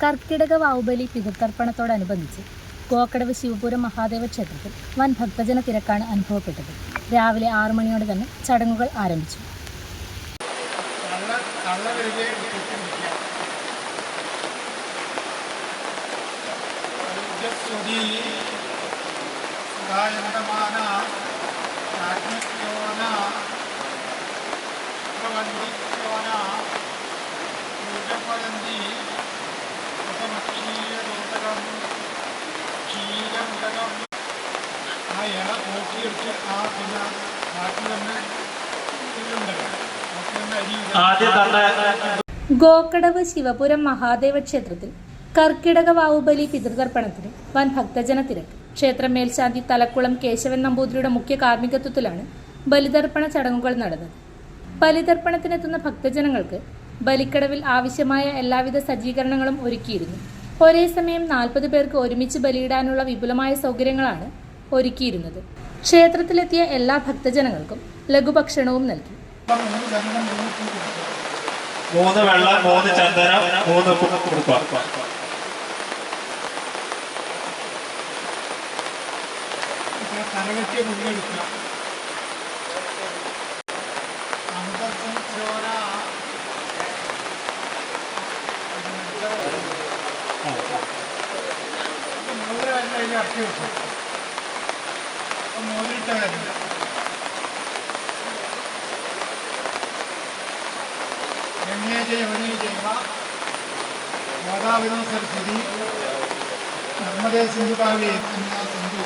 കർക്കിടക വാവുബലി പിതൃതർപ്പണത്തോടനുബന്ധിച്ച് കോക്കടവ് ശിവപുരം മഹാദേവ ക്ഷേത്രത്തിൽ വൻ ഭക്തജന തിരക്കാണ് അനുഭവപ്പെട്ടത്. രാവിലെ ആറു മണിയോടെ തന്നെ ചടങ്ങുകൾ ആരംഭിച്ചു. കള്ള ആദ്യം ഗോക്കടവ് ശിവപുരം മഹാദേവ ക്ഷേത്രത്തിൽ കർക്കിടക വാവുബലി പിതൃതർപ്പണത്തിന് വൻ ഭക്തജന തിരക്ക്. ക്ഷേത്രം മേൽശാന്തി തലക്കുളം കേശവൻ നമ്പൂതിരിയുടെ മുഖ്യ കാർമ്മികത്വത്തിലാണ് ബലിതർപ്പണ ചടങ്ങുകൾ നടന്നത്. ബലിതർപ്പണത്തിനെത്തുന്ന ഭക്തജനങ്ങൾക്ക് ബലിക്കടവിൽ ആവശ്യമായ എല്ലാവിധ സജ്ജീകരണങ്ങളും ഒരുക്കിയിരുന്നു. ഒരേ സമയം നാൽപ്പത് പേർക്ക് ഒരുമിച്ച് ബലിയിടാനുള്ള വിപുലമായ സൗകര്യങ്ങളാണ് ഒരുക്കിയിരുന്നത്. ക്ഷേത്രത്തിലെത്തിയ എല്ലാ ഭക്തജനങ്ങൾക്കും ലഘുഭക്ഷണവും നൽകി. മൂന്ന് വെള്ള മൂന്ന് ചന്ദനം മൂന്ന് അപ്പം മോതിരിട്ട കാര്യം രമ്യ ജയമണി മാതാപിതാ സരസ്വതി നർമ്മദേ സിന്ധു കാവ്യ സിന്ധു.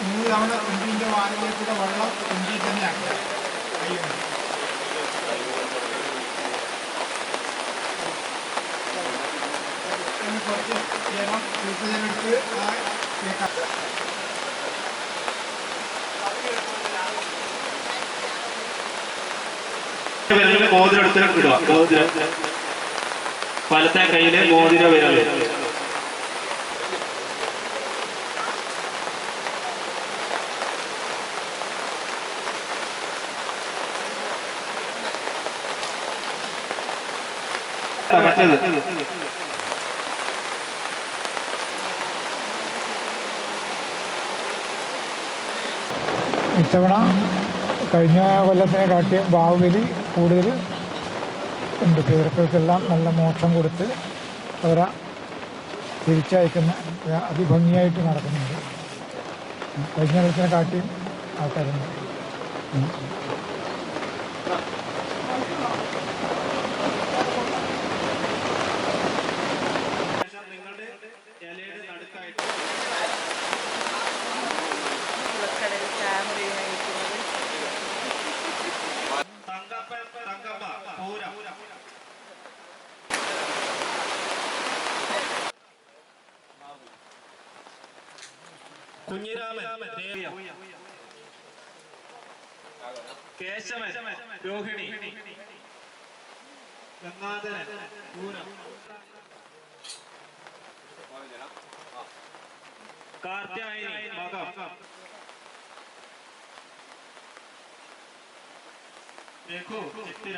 മൂന്ന് തവണ കുണ്ടിന്റെ വാനിലേക്കുള്ള വെള്ളം കുഞ്ചി തന്നെ ആക്കുക കുറച്ച് ജലം തീർത്ഥജലെടുത്ത് ആ തേക്കാം വിരലിൽ മോതിരം മോതിര ഇടുക. മോതിരം. വലത്തെ കയ്യിൽ മോതിര വിരൽ. മറ്റേത് ഇത്തവണ കഴിഞ്ഞ കൊല്ലത്തിനെ കാട്ടിയ ബാഹുബലി കൂടുതൽ ഉണ്ട്. പേർക്കൾക്കെല്ലാം നല്ല മോക്ഷം കൊടുത്ത് അവരെ തിരിച്ചയക്കുന്ന അതിഭംഗിയായിട്ട് നടക്കുന്നുണ്ട്. കഴിഞ്ഞ ദിവസത്തിനെ കാട്ടിയും ആൾക്കാരുണ്ട്. കുഞ്ഞിരാമൻ ദേവിയ കേശവൻ രോഹിണി ഗംഗാധരൻ പൂരം കാർത്യായനി മകം രഘു ചിത്തിര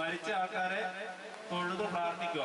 മരിച്ച ആൾക്കാരെ തൊഴുത് പ്രാർത്ഥിക്കുക.